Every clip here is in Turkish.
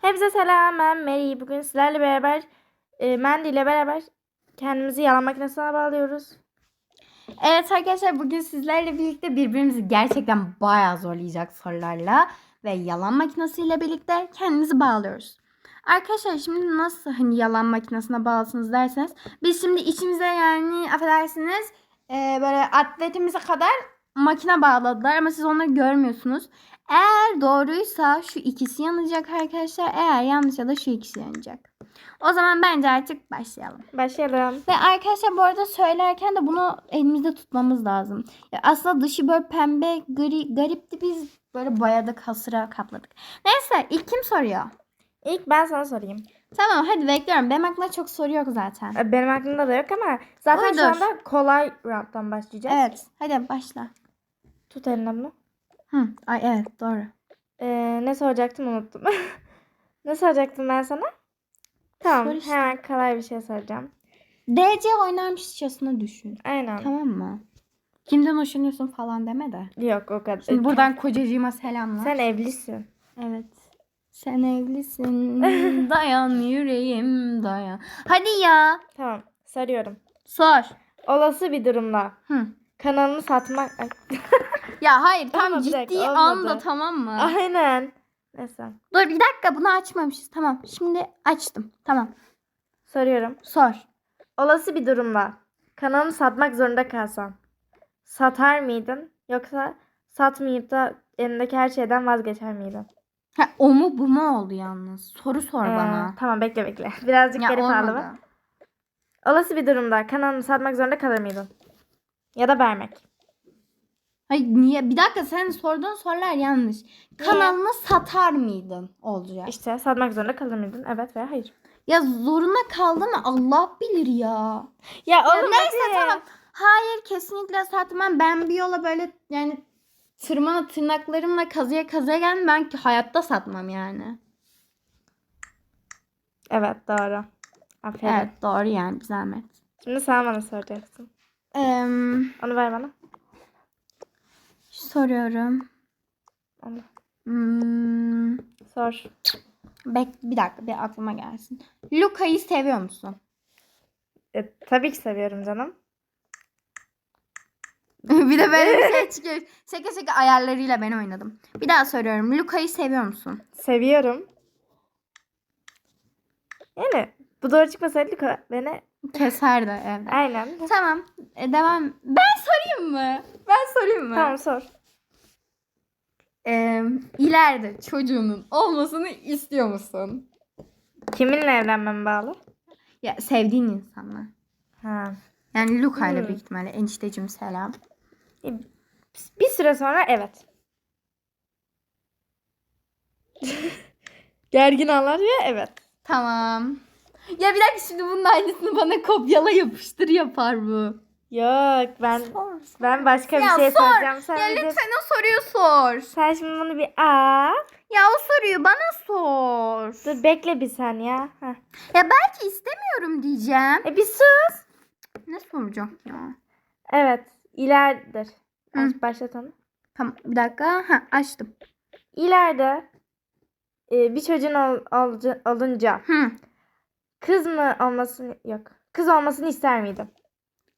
Hepinize selam ben Mary. Bugün sizlerle beraber e, Mandy ile beraber kendimizi yalan makinesine bağlıyoruz. Evet arkadaşlar bugün sizlerle birlikte birbirimizi gerçekten bayağı zorlayacak sorularla ve yalan makinesiyle birlikte kendimizi bağlıyoruz. Arkadaşlar şimdi nasıl hani yalan makinesine bağlısınız derseniz biz şimdi içimize yani affedersiniz e, böyle atletimize kadar makine bağladılar ama siz onları görmüyorsunuz. Eğer doğruysa şu ikisi yanacak arkadaşlar. Eğer yanlışsa da şu ikisi yanacak. O zaman bence artık başlayalım. Başlayalım. Ve arkadaşlar bu arada söylerken de bunu elimizde tutmamız lazım. Ya aslında dışı böyle pembe, gri, garipti biz böyle boyadık, hasıra kapladık. Neyse ilk kim soruyor? İlk ben sana sorayım. Tamam hadi bekliyorum. Benim aklımda çok soru yok zaten. E, Benim aklımda da yok ama zaten şu Uydur. anda kolay round'dan başlayacağız. Evet hadi başla. Tut eline bunu. Hı, ay evet doğru. Ee, ne soracaktım unuttum. ne soracaktım ben sana? Tamam Sor işte. hemen kolay bir şey soracağım. DC oynarmışçasına düşün. Aynen. Tamam mı? Kimden hoşlanıyorsun falan deme de. Yok o kadar. Şimdi buradan kocacığıma selamlar. Sen evlisin. Evet. Sen evlisin. dayan yüreğim dayan. Hadi ya. Tamam soruyorum. Sor. Olası bir durumda Hı. kanalını satmak... Ya hayır tam Ama bir dakika, ciddi olmadı. anda tamam mı? Aynen. Neyse. Dur bir dakika bunu açmamışız. Tamam şimdi açtım. Tamam Soruyorum. sor. Olası bir durumda kanalını satmak zorunda kalsan satar mıydın yoksa satmayıp da elindeki her şeyden vazgeçer miydin? Ha, o mu bu mu oldu yalnız? Soru sor Ee, bana. tamam bekle bekle. Birazcık Ya geri kaldı? Olası bir durumda kanalını satmak zorunda kalır mıydın? Ya da vermek. Hayır niye? Bir dakika sen sorduğun sorular yanlış. Kanalını satar mıydın olacak. İşte satmak zorunda kalır mıydın? Evet veya hayır. Ya zoruna kaldı mı Allah bilir ya. Ya Ya oğlum neyse hadi. tamam. Hayır kesinlikle satmam. Ben bir yola böyle yani tırmana tırnaklarımla kazıya kazıya geldim. Ben ki hayatta satmam yani. Evet doğru. Aferin. Evet doğru yani bir zahmet. Şimdi sen bana soracaksın. Eee, Onu ver bana. Soruyorum. Hmm, Sor. bek bir dakika bir aklıma gelsin. Luka'yı seviyor musun? E, tabii ki seviyorum canım. bir de böyle bir şey çıkıyor. Şaka şaka ayarlarıyla ben oynadım. Bir daha soruyorum. Luka'yı seviyor musun? Seviyorum. Yani bu doğru çıkmasaydı Luka beni Keserdi evet. aynen. Tamam. e, devam. Ben sorayım mı? Ben sorayım mı? Tamam sor. Ee, ileride çocuğunun olmasını istiyor musun? Kiminle evlenmem bağlı? Ya sevdiğin insanla. Ha. Yani Luka ile büyük ihtimalle eniştecim selam. Bir süre sonra evet. Gergin anlar ya evet. Tamam. Ya bir dakika şimdi bunun aynısını bana kopyala yapıştır yapar bu. Yok ben Sor. ben başka bir Ya şey sor. soracağım. Sen, Ya bir de- lütfen o soruyu sor. sen şimdi bunu bir aa. Ya o soruyu bana sor. Dur bekle bir sen ya. Heh. Ya belki istemiyorum diyeceğim. E bir sus. Ne soracağım ya? Evet. İleridir. Hı. Aç, başlat onu. Tamam bir dakika. Ha açtım. İleride e, bir çocuğun ol, olca- olunca Hı. Kız mı olmasını yok. Kız olmasını ister miydin?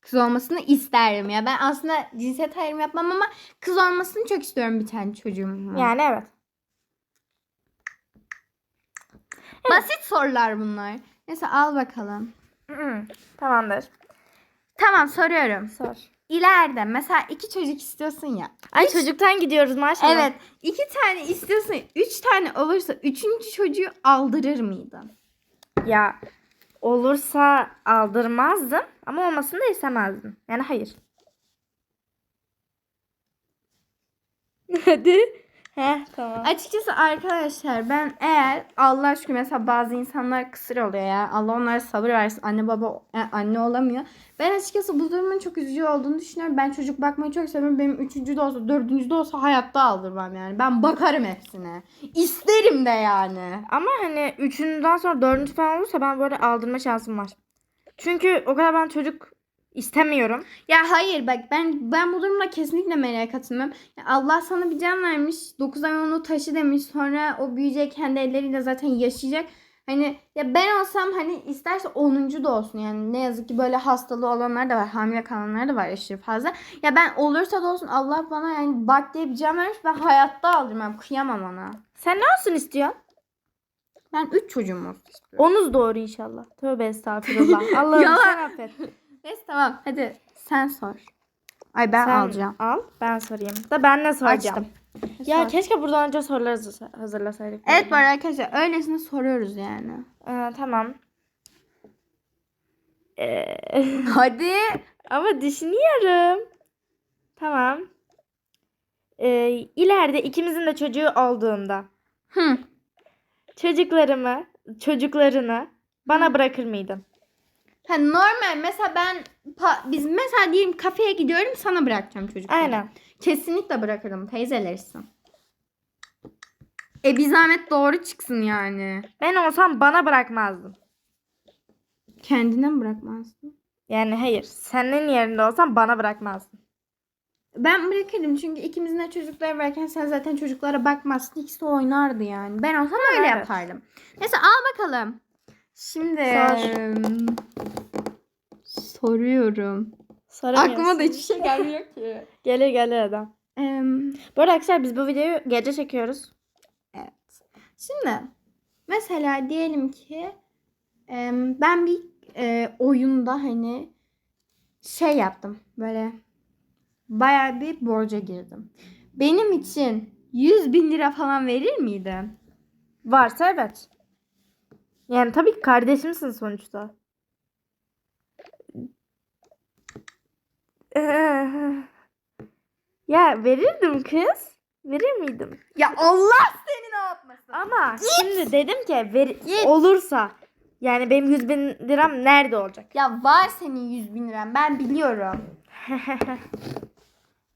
Kız olmasını isterim ya. Ben aslında cinsiyet ayrımı yapmam ama kız olmasını çok istiyorum bir tane çocuğum. Yani evet. Basit sorular bunlar. Neyse al bakalım. Hı, Tamamdır. Tamam soruyorum. Sor. İleride mesela iki çocuk istiyorsun ya. Ay çocuktan gidiyoruz maşallah. Evet. iki tane istiyorsun. Üç tane olursa üçüncü çocuğu aldırır mıydın? Ya olursa aldırmazdım ama olmasını da istemezdim. Yani hayır. Hadi. Heh tamam. Açıkçası arkadaşlar ben eğer Allah aşkına mesela bazı insanlar kısır oluyor ya. Allah onlara sabır versin. Anne baba e, anne olamıyor. Ben açıkçası bu durumun çok üzücü olduğunu düşünüyorum. Ben çocuk bakmayı çok seviyorum. Benim üçüncü de olsa dördüncü de olsa hayatta aldırmam yani. Ben bakarım hepsine. İsterim de yani. Ama hani üçüncüden sonra dördüncü falan olursa ben böyle aldırma şansım var. Çünkü o kadar ben çocuk İstemiyorum. Ya hayır bak ben ben bu durumda kesinlikle Meleğe katılmıyorum. Ya Allah sana bir can vermiş. 9 ay onu taşı demiş. Sonra o büyüyecek kendi elleriyle zaten yaşayacak. Hani ya ben olsam hani isterse 10. da olsun yani ne yazık ki böyle hastalığı olanlar da var hamile kalanlar da var aşırı fazla. Ya ben olursa da olsun Allah bana yani bak diye bir can vermiş ben hayatta aldırmam kıyamam ona. Sen ne olsun istiyorsun? Ben 3 çocuğum olsun istiyorum. Onuz doğru inşallah. Tövbe estağfurullah. Allah'ım sen affet. Neyse tamam hadi sen sor. Ay ben Sen alacağım. Al ben sorayım. Da ben ne soracağım? Açtım. Ya Sor. keşke buradan önce soruları hazır- hazırlasaydık. Evet var arkadaşlar öylesine soruyoruz yani. Ee, tamam. Ee, Hadi. ama düşünüyorum. Tamam. Ee, ileride ikimizin de çocuğu olduğunda Hı. çocuklarımı, çocuklarını bana bırakır mıydın? Ha, normal mesela ben pa- biz mesela diyelim kafeye gidiyorum sana bırakacağım çocukları. Aynen. Kesinlikle bırakırım teyzelersin. E bir zahmet doğru çıksın yani. Ben olsam bana bırakmazdın. Kendine mi bırakmazdın? Yani hayır. Senin yerinde olsam bana bırakmazdın. Ben bırakırdım çünkü ikimizin de çocukları varken sen zaten çocuklara bakmazsın. İkisi oynar öyle Ben olsam öyle evet. yapardım. Neyse al bakalım. Şimdi Sor. Soruyorum. Soramıyorsun. Aklıma da hiçbir şey gelmiyor ki. Gelir gelir adam. Em, Bu arada arkadaşlar biz bu videoyu gece çekiyoruz. Evet. Şimdi mesela diyelim ki em, ben bir e, oyunda hani şey yaptım böyle bayağı bir borca girdim. Benim için 100 bin lira falan verir miydin? Varsa evet. Yani tabii ki kardeşimsin sonuçta. Ya verirdim kız. Verir miydim? Ya Allah seni ne yapmasın? Ama şimdi dedim ki ver, olursa yani benim 100 bin liram nerede olacak? Ya var senin 100 bin liran ben biliyorum.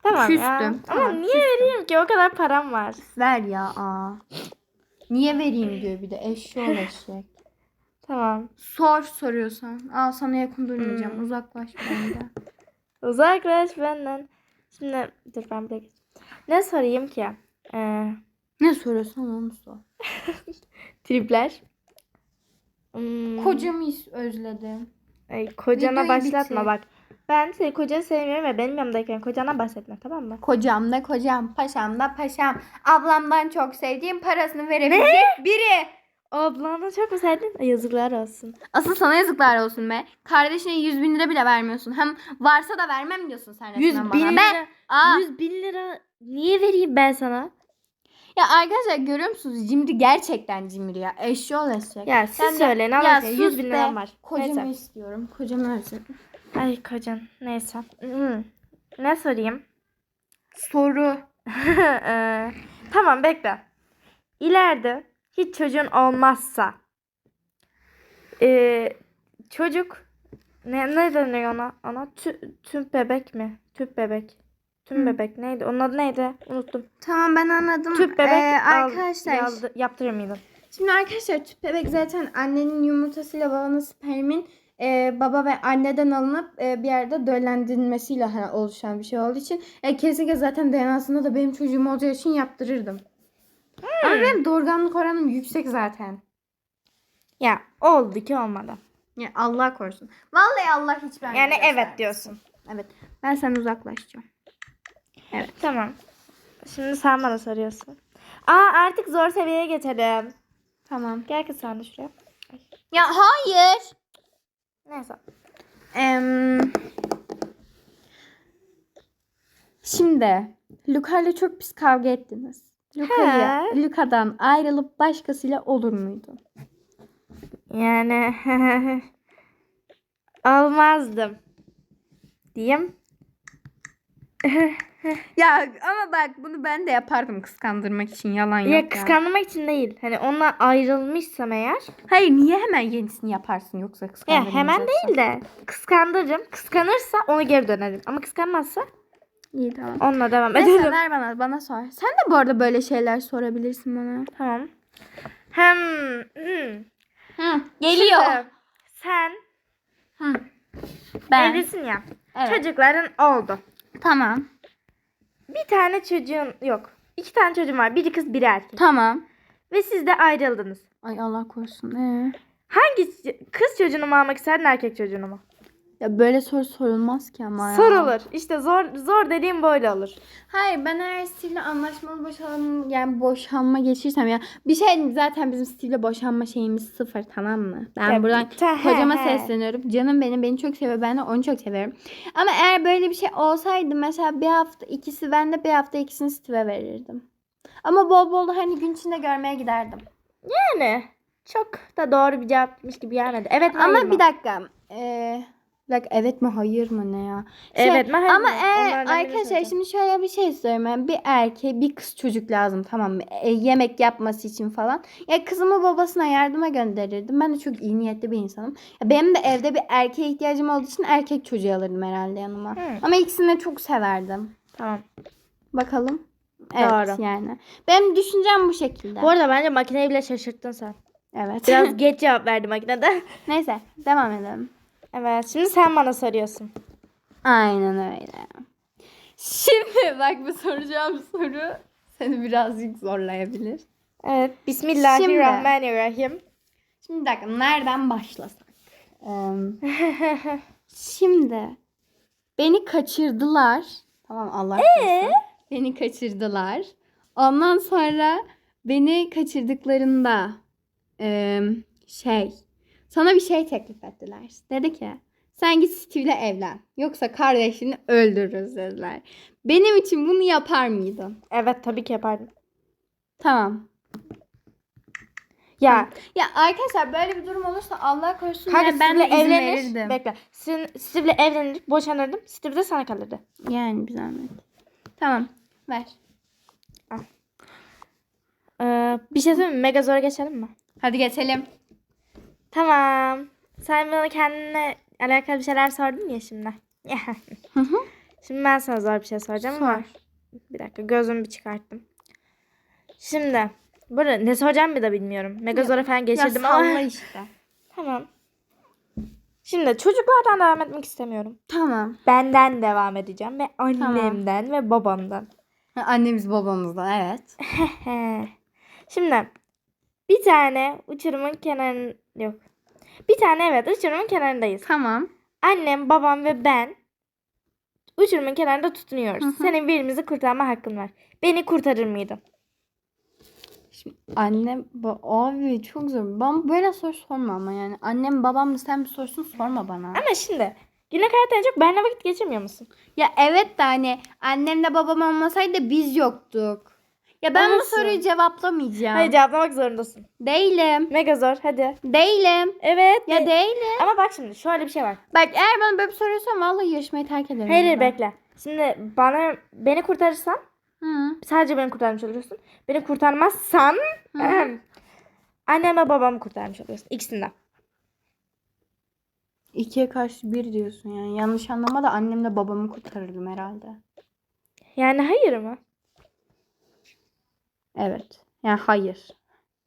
tamam ya. Küstüm. Ama Tamam, niye vereyim ki o kadar param var. Ver ya aa. Niye vereyim diyor bir de eşşoğlu eşek. Tamam. Sor soruyorsan. Al sana yakın durmayacağım. Uzaklaş benden. Uzaklaş benden. Şimdi dur ben bir dakika. Ne sorayım ki? Ee, Ne soruyorsan onu sor. tripler. Hmm, Kocamı özledim. Ay, kocana Videoyu başlatma bitir. bak. Ben seni kocanı sevmiyorum ve benim yanımdayken kocana bahsetme tamam mı? Kocam da kocam, paşam da paşam. Ablamdan çok sevdiğim parasını verebilecek biri. Ablanı çok mu sevdin? Yazıklar olsun. Asıl sana yazıklar olsun be. Kardeşine 100 bin lira bile vermiyorsun. Hem varsa da vermem diyorsun sen 100 resmen bin bana. lira. Ben, Aa, 100 bin lira niye vereyim ben sana? ya arkadaşlar görüyor musunuz? Cimri gerçekten cimri ya. Eşyol eşek. Ya siz Ben de- söyleyin Allah Ya aşkına 100 sus bin be. liram var. Kocamı Neyse. istiyorum. Kocamı özledim. Ay kocan neyse. Hmm. Ne sorayım? Soru. Ee, tamam bekle. İleride hiç çocuğun olmazsa ee, çocuk ne, ne deniyor ona? Ona tü, tüp bebek mi? Tüp bebek. Tüm Hı. bebek neydi? Onun adı neydi? Unuttum. Tamam ben anladım. Tüp bebek Ee, al- arkadaşlar yaldı- yaptırır mıydın? Şimdi arkadaşlar tüp bebek zaten annenin yumurtasıyla babanın spermin e, baba ve anneden alınıp e, bir yerde döllendirilmesiyle oluşan bir şey olduğu için e, kesinlikle zaten DNA'sında da benim çocuğum olacağı için yaptırırdım. Ama benim doğurganlık oranım yüksek zaten. Ya oldu ki olmadı. Ya Allah korusun. Vallahi Allah hiç ben Yani evet diyorsun. Evet. Ben senden uzaklaşacağım. Tamam. Şimdi sen bana soruyorsun. Aa artık zor seviyeye geçelim. Tamam. Gel kız sen de şuraya. Ya hayır. Neyse. Em, şimdi Luka ile çok pis kavga ettiniz. Luka'yı, He. Luka'dan ayrılıp başkasıyla olur muydu? Yani almazdım. Diyeyim. Ya ama bak bunu ben de yapardım kıskandırmak için yalan yok. Ya kıskandırmak için değil. Hani onunla ayrılmışsam eğer. Hayır niye hemen yenisini yaparsın yoksa Ya kıskandırmayacaksın? hemen değil de kıskandırırım. Kıskanırsa onu geri dönerim. Ama kıskanmazsa İyi tamam. onunla devam Neyse ver bana, bana sor. Sen de bu arada böyle şeyler sorabilirsin bana. Tamam. Hem hmm. Hı, Şimdi sen Hı. Ben. Evlisin ya. Evet. Çocukların oldu. Tamam. Bir tane çocuğun yok. İki tane çocuğun var. Biri kız biri erkek. Tamam. Ve siz de ayrıldınız. Ay Allah korusun. Ee? Hangi kız çocuğunu mu almak isterdin erkek çocuğunu mu? Ya böyle soru sorulmaz ki ama ya. Sorulur. İşte zor zor dediğim böyle olur. Hayır ben eğer Steve'le anlaşmalı boşanma yani boşanma geçirsem ya bir şey zaten bizim Steve'le boşanma şeyimiz sıfır tamam mı? Ben Ya, buradan he, kocama he. sesleniyorum. Canım benim beni çok seviyor. Ben de onu çok seviyorum. Ama eğer böyle bir şey olsaydı mesela bir hafta ikisi ben de bir hafta ikisini Steve'e verirdim. Ama bol bol da hani gün içinde görmeye giderdim. Yani çok da doğru bir cevapmış gibi gelmedi. Evet hayır Ama mı? bir dakika. Ee, dakika evet mi hayır mı ne ya? Evet mi, hayır ama mı? Onlardan birini arkadaşlar şimdi şöyle bir şey söyleyeyim. Yani bir erkeğe bir kız çocuk lazım tamam mı? E, yemek yapması için falan. Ya kızımı babasına yardıma gönderirdim. Ben de çok iyi niyetli bir insanım. Ya benim de evde bir erkeğe ihtiyacım olduğu için erkek çocuğu alırdım herhalde yanıma. Hı. Ama ikisini de çok severdim. Tamam. Bakalım. Evet Doğru. yani. Benim düşüncem bu şekilde. Bu arada bence makineyi bile şaşırttın sen. evet. Biraz geç cevap verdi makinede. Neyse devam edelim. Evet şimdi sen bana soruyorsun. Aynen öyle. Şimdi bak bu soracağım soru seni birazcık zorlayabilir. Evet. Bismillahirrahmanirrahim. Şimdi bir dakika nereden başlasak? Şimdi beni kaçırdılar. Tamam Allah korusun. Beni kaçırdılar. Ondan sonra beni kaçırdıklarında şey sana bir şey teklif ettiler. Dedi ki sen git Steve'le evlen. Yoksa kardeşini öldürürüz dediler. Benim için bunu yapar mıydın? evet tabii ki yapardım. Tamam. Ya Ya arkadaşlar böyle bir durum olursa Allah korusun kanka ben de evlenir. verirdim. Bekle. Sin- Steve'le evlenirdik boşanırdım. Steve de sana kalırdı. Yani bir zahmet. Tamam. Ver. Ee, bir şey söyleyeyim mi? Mega zora geçelim mi? Hadi geçelim. Tamam. Sen bana kendine alakalı bir şeyler sordun ya şimdi. Hı hı. şimdi ben sana zor bir şey soracağım ama. Sor. Bir dakika gözümü bir çıkarttım. Şimdi. Burada ne soracağım bir de bilmiyorum. Mega Ya- zora falan Ya geçirdim salla ama. işte. Tamam. Şimdi çocuklardan devam etmek istemiyorum. Tamam. Benden devam edeceğim ve annemden ve babamdan. Ha, Annemiz babamızdan evet. Şimdi bir tane uçurumun kenarın yok. Bir tane evet uçurumun kenarındayız. Tamam. Annem, babam ve ben uçurumun kenarında tutunuyoruz. Hı hı. Senin birimizi kurtarma hakkın var. Beni kurtarır mıydın? Şimdi annem abi çok zor. Ben böyle soru sorma ama yani. Annem babam da sen bir sorusunu sorma bana. Ama şimdi günlük hayatta en çok benimle vakit geçirmiyor musun? Ya evet de hani annemle babam olmasaydı biz yoktuk. Ya ben bu soruyu cevaplamayacağım. Hayır cevaplamak zorundasın. Değilim. Mega zor hadi. Değilim. Evet. Ya de- değilim. Ama bak şimdi şöyle bir şey var. Bak eğer bana böyle bir soru sorsan vallahi yarışmayı terk ederim. Hayır hayır burada. bekle. Şimdi bana beni kurtarırsan Hı. sadece beni kurtarmış oluyorsun. Beni kurtarmazsan Hı. annemle babamı kurtarmış oluyorsun. İkisinden. İkiye karşı bir diyorsun yani. Yanlış anlama da annemle babamı kurtarırdım herhalde. Yani hayır mı? Evet. Yani hayır.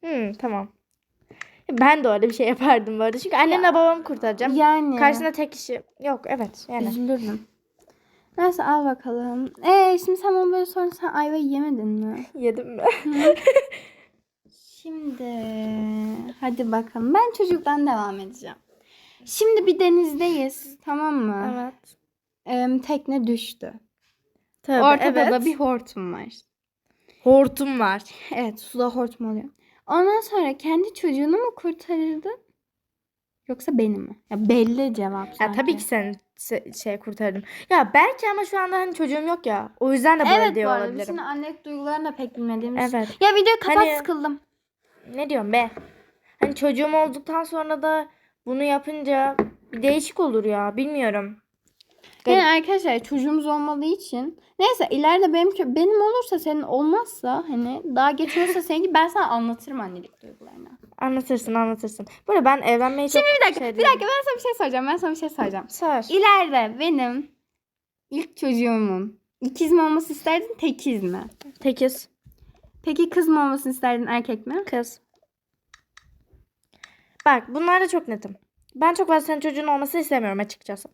Hmm, tamam. Ben de öyle bir şey yapardım bu arada. Çünkü annemle Ya. babamı kurtaracağım. Yani. Karşısında tek kişi yok. Evet. Yani. Üzülürdüm. Neyse al bakalım. Ee şimdi sen bana böyle sorun sen ayvayı yemedin mi? Yedim mi? Şimdi hadi bakalım. Ben çocuktan devam edeceğim. Şimdi bir denizdeyiz. Tamam mı? evet. Em, tekne düştü. Tabii, Ortada evet. da bir hortum var. Hortum var. Evet suda hortum oluyor. Ondan sonra kendi çocuğunu mu kurtarırdın? Yoksa beni mi? Ya belli cevap Ya sanki. tabii ki sen se- şey kurtardım. Ya belki ama şu anda hani çocuğum yok ya. O yüzden de böyle Evet bu diyor arada olabilirim. şimdi annelik duygularını da pek bilmediğimiz Evet. Ya video kapat Hani- sıkıldım. Ne diyorum be? Hani çocuğum olduktan sonra da bunu yapınca bir değişik olur ya. Bilmiyorum. Yani arkadaşlar çocuğumuz olmadığı için neyse ileride benim benim olursa senin olmazsa hani daha geç olursa seninki ben sana anlatırım annelik duygularını. Anlatırsın anlatırsın. Arada ben evlenmeyi çok Bir dakika, şey bir dakika ben sana bir şey soracağım. Ben sana bir şey soracağım. Sor. İleride benim ilk çocuğumun ikiz mi olması isterdin, tekiz mi? Tekiz. Peki kız mı olmasını isterdin, erkek mi? Kız. Bak bunlarda çok netim. Ben çok fazla senin çocuğun olmasını istemiyorum açıkçası.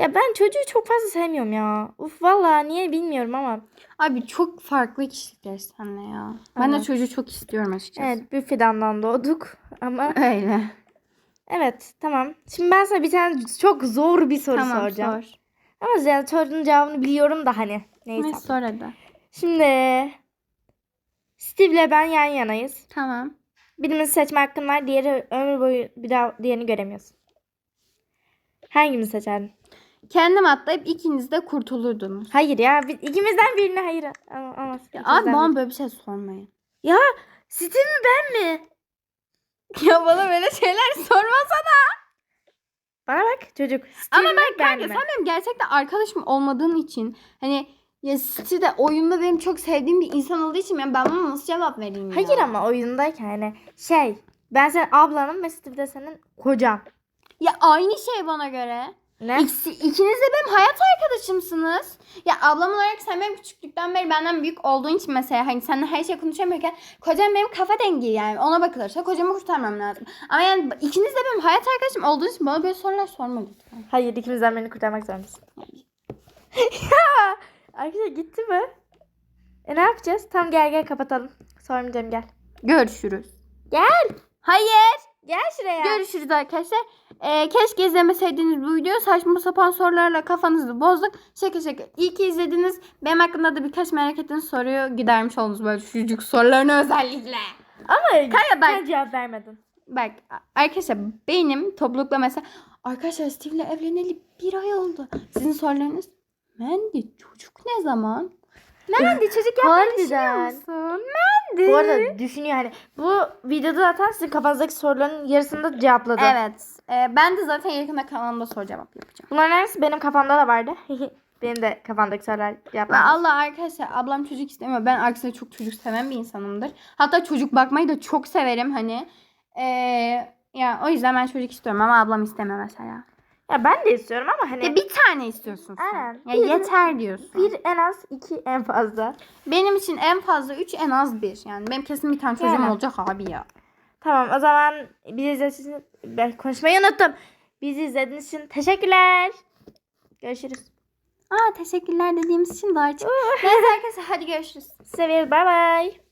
Ya ben çocuğu çok fazla sevmiyorum ya. Uf vallahi niye bilmiyorum ama. Abi çok farklı kişilikler seninle ya. Ben de Evet. çocuğu çok istiyorum açıkçası. Evet bir fidandan doğduk ama. Öyle. Evet tamam. Şimdi ben sana bir tane çok zor bir soru tamam soracağım. sor. Ama yani sorunun cevabını biliyorum da hani. Neyse. Ne sor hadi. Şimdi Steve ile ben yan yanayız. Tamam. Birimizi seçme hakkın var. Diğeri ömür boyu bir daha diğerini göremiyorsun. Hangimizi seçerdin? Kendim atlayıp ikiniz de kurtulurdunuz. Hayır ya. bir- ikimizden birini hayır. Ama, ama Ya abi bana böyle bir şey sormayın. Ya Steve mi ben mi? Ya bana böyle şeyler sormasana. Bana bak çocuk. Steve Ama ben kanka sen benim gerçekten arkadaşım olmadığın için hani ya City'de oyunda benim çok sevdiğim bir insan olduğu için yani ben buna nasıl cevap vereyim ya? Hayır ama oyundayken hani şey ben senin ablanım ve Steve de senin kocan. Ya aynı şey bana göre. Ne? İkisi, ikiniz de benim hayat arkadaşımsınız. Ya ablam olarak sen benim küçüklükten beri benden büyük olduğun için mesela hani seninle her şey konuşamıyorken kocam benim kafa dengi yani ona bakılırsa kocamı kurtarmam lazım. Ama yani ikiniz de benim hayat arkadaşım olduğu için bana böyle sorular sorma lütfen. Hayır ikimizden birini kurtarmak zorundasın. ya arkadaşlar gitti mi? E ne yapacağız? Tam gel gel kapatalım. Sormayacağım gel. Görüşürüz. Gel. Hayır. Gel şuraya. Görüşürüz arkadaşlar. Ee, keşke izlemeseydiniz bu videoyu. Saçma sapan sorularla kafanızı bozduk. Şaka şaka. İyi ki izlediniz. Benim hakkında da birkaç merak ettiğiniz soruyu gidermiş oldunuz böyle çocuk sorularını özellikle. Ama Kanka ben sen cevap vermedin. Bak arkadaşlar benim toplulukla mesela arkadaşlar Steve'le evleneli bir ay oldu. Sizin sorularınız Mendi çocuk ne zaman? Mendi çocuk yapmayı düşünüyor Harbiden. musun? Mendi. Bu arada düşünüyor hani bu videoda zaten sizin kafanızdaki soruların yarısını da cevapladı. Evet. Ee, ben de zaten yakında kanalımda soru cevap yapacağım. Bunların hepsi benim kafamda da vardı. benim de kafamdaki sorular cevapladı. Allah arkadaşlar ablam çocuk istemiyor. Ben aksine çok çocuk seven bir insanımdır. Hatta çocuk bakmayı da çok severim hani. Ee, ya o yüzden ben çocuk istiyorum ama ablam istemiyor mesela. Ya ben de istiyorum ama hani Ya bir tane istiyorsun sen. Aynen. Ya Bir- yeter diyorsun. bir en az iki en fazla. Benim için en fazla 3 en az 1. Yani benim kesin bir tane çocuğum Yani. olacak abi ya. Tamam o zaman bizi izlediğiniz için ben konuşmayı unuttum. Bizi izlediğiniz için teşekkürler. Görüşürüz. Aa teşekkürler dediğimiz için daha çok. Neyse arkadaşlar hadi görüşürüz. Seviyoruz. Bay bay.